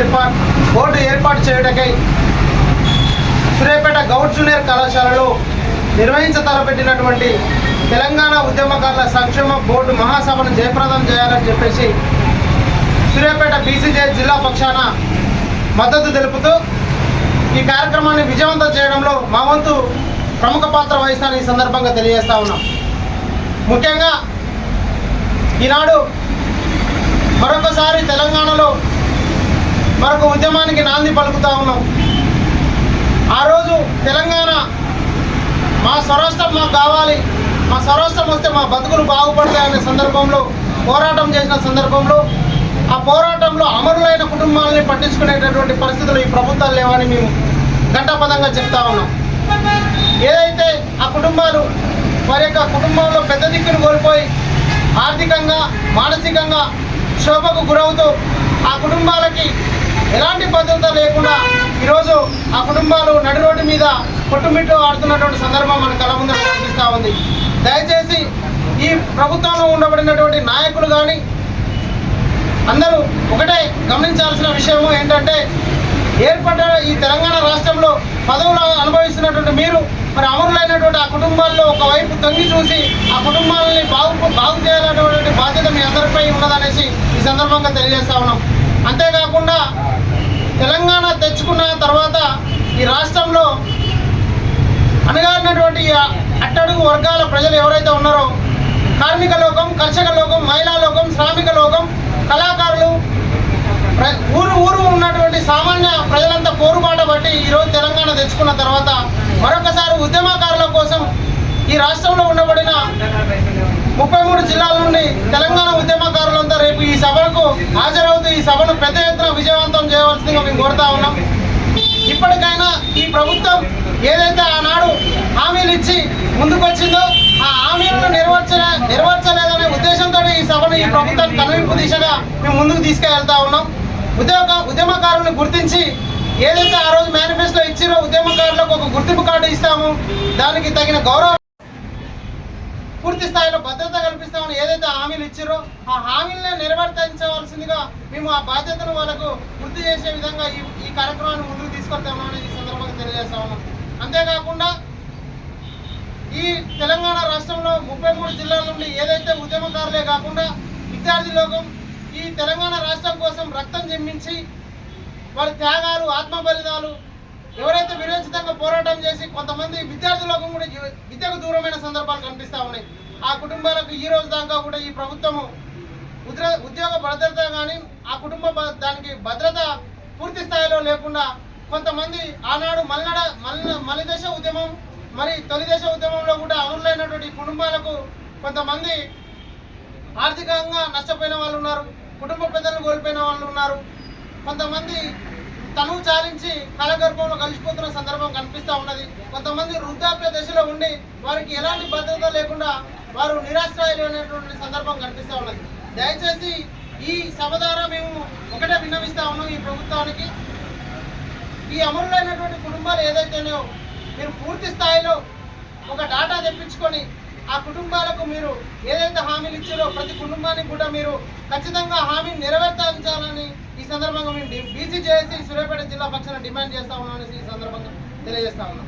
ఏర్పాటు బోర్డు ఏర్పాటు చేయటకై సూర్యాపేట గౌడ్ జూనియర్ కళాశాలలో నిర్వహించ తలపెట్టినటువంటి తెలంగాణ ఉద్యమకారుల సంక్షేమ బోర్డు మహాసభను జయప్రదం చేయాలని చెప్పేసి సూర్యాపేట బీసీజే జిల్లా పక్షాన మద్దతు తెలుపుతూ ఈ కార్యక్రమాన్ని విజయవంతం చేయడంలో మా వంతు ప్రముఖ పాత్ర వహిస్తానని ఈ సందర్భంగా తెలియజేస్తా ఉన్నాం. ముఖ్యంగా ఈనాడు మరొకసారి తెలంగాణలో మరొక ఉద్యమానికి నాంది పలుకుతా ఉన్నాం. ఆ రోజు తెలంగాణ మా స్వరాష్ట్రం మాకు కావాలి మా స్వరాష్ట్రం వస్తే మా బతుకులు బాగుపడతాయనే సందర్భంలో పోరాటం చేసిన సందర్భంలో ఆ పోరాటంలో అమరులైన కుటుంబాలని పట్టించుకునేటటువంటి పరిస్థితులు ఈ ప్రభుత్వాలు లేవని మేము ఘంటాపదంగా చెప్తా ఉన్నాం. ఏదైతే ఆ కుటుంబాలు వారి యొక్క కుటుంబంలో పెద్ద దిక్కును కోల్పోయి ఆర్థికంగా మానసికంగా శోభకు గురవుతూ ఆ కుటుంబాలకి ఎలాంటి భద్రత లేకుండా ఈరోజు ఆ కుటుంబాలు నడి రోడ్డు మీద కొట్టుమిట్టు ఆడుతున్నటువంటి సందర్భం మన కళ ముందు కనిపిస్తూ ఉంది. దయచేసి ఈ ప్రభుత్వంలో ఉండబడినటువంటి నాయకులు కానీ అందరూ ఒకటే గమనించాల్సిన విషయము ఏంటంటే ఏర్పడ్డ ఈ తెలంగాణ రాష్ట్రంలో పదవులు అనుభవిస్తున్నటువంటి మీరు మరి అమరులైనటువంటి ఆ కుటుంబాల్లో ఒకవైపు తొంగి చూసి ఆ కుటుంబాలని బాగు బాగు చేయాలనేటువంటి బాధ్యత మీ అందరిపై ఉన్నదనేసి ఈ సందర్భంగా తెలియజేస్తా ఉన్నాం. అంతేకాకుండా తెలంగాణ తెచ్చుకున్న తర్వాత ఈ రాష్ట్రంలో అనగారినటువంటి అట్టడుగు వర్గాల ప్రజలు ఎవరైతే ఉన్నారో కార్మిక లోకం కర్షక లోకం మహిళా లోకం శ్రామిక లోకం కళాకారులు ప్ర- ఊరు ఊరు ఉన్నటువంటి సామాన్య ప్రజలంతా పోరుబాట బట్టి ఈరోజు తెలంగాణ తెచ్చుకున్న తర్వాత మరొకసారి ఉద్యమకారుల కోసం ఈ రాష్ట్రంలో ఉండబడిన ముప్పై మూడు జిల్లాల నుండి తెలంగాణ ఉద్యమకారులు రేపు ఈ సభకు హాజరవుతూ ఈ సభను పెద్ద ఎత్తున విజయవంతం చేయవలసిందిగా మేము కోరుతా ఉన్నాం ఇప్పటికైనా ఈ ప్రభుత్వం ఏదైతే ఆనాడు హామీలు ఇచ్చి ముందుకొచ్చిందో ఆ హామీలను నెరవేర్చ నెరవేర్చలేదనే ఉద్దేశంతో ఈ సభను ఈ ప్రభుత్వం కనువింపు దిశగా మేము ముందుకు తీసుకెళ్తా ఉన్నాం. ఉద్యోగ ఉద్యమకారులను గుర్తించి ఏదైతే ఆ రోజు మేనిఫెస్టో ఇచ్చిరో ఉద్యమకారులకు ఒక గుర్తింపు కార్డు ఇస్తాము. దానికి తగిన గౌరవం పూర్తి స్థాయిలో భద్రత కల్పిస్తామని ఏదైతే హామీలు ఇచ్చారో ఆ హామీలనే నెరవేర్తించవలసిందిగా మేము ఆ బాధ్యతను వాళ్ళకు గుర్తు చేసే విధంగా ఈ ఈ కార్యక్రమాన్ని ముందుకు తీసుకొస్తామని ఈ సందర్భంగా తెలియజేస్తా ఉన్నాం అంతేకాకుండా ఈ తెలంగాణ రాష్ట్రంలో ముప్పై మూడు జిల్లాల నుండి ఏదైతే ఉద్యమకారులే కాకుండా విద్యార్థి లోకం ఈ తెలంగాణ రాష్ట్రం కోసం రక్తం జన్మించి వారి త్యాగాలు ఆత్మ బలిదాలు ఎవరైతే విరోచితంగా పోరాటం చేసి కొంతమంది విద్యార్థి లోకం కూడా విద్యకు దూరమైన సందర్భాలు కనిపిస్తూ ఉన్నాయి. ఆ కుటుంబాలకు ఈ రోజు దాకా కూడా ఈ ప్రభుత్వము ఉద్ర ఉద్యోగ భద్రత కానీ ఆ కుటుంబ దానికి భద్రత పూర్తి స్థాయిలో లేకుండా కొంతమంది ఆనాడు మల్లడ మల్ల మలిదశ ఉద్యమం మరి తొలిదశ ఉద్యమంలో కూడా అమరులైనటువంటి కుటుంబాలకు కొంతమంది ఆర్థికంగా నష్టపోయిన వాళ్ళు ఉన్నారు కుటుంబ పెద్దలు కోల్పోయిన వాళ్ళు ఉన్నారు. కొంతమంది తనువు చాలించి కలగర్భంలో కలిసిపోతున్న సందర్భం కనిపిస్తూ ఉన్నది. కొంతమంది వృద్ధాప్య దశలో ఉండి వారికి ఎలాంటి భద్రత లేకుండా వారు నిరాశ్రయాలు అనేటువంటి సందర్భం కనిపిస్తూ ఉన్నది. దయచేసి ఈ సభ ద్వారా మేము ఒకటే విన్నవిస్తా ఉన్నాం ఈ ప్రభుత్వానికి. ఈ అమరులైనటువంటి కుటుంబాలు ఏదైతేనో మీరు పూర్తి స్థాయిలో ఒక డాటా తెప్పించుకొని ఆ కుటుంబాలకు మీరు ఏదైతే హామీలు ఇచ్చారో ప్రతి కుటుంబానికి కూడా మీరు ఖచ్చితంగా హామీని నెరవేర్చాలని ఈ సందర్భంగా మేము బీసీ చేసి సూర్యాపేట జిల్లా పక్షాన డిమాండ్ చేస్తా ఉన్నామని ఈ సందర్భంగా తెలియజేస్తా ఉన్నాం.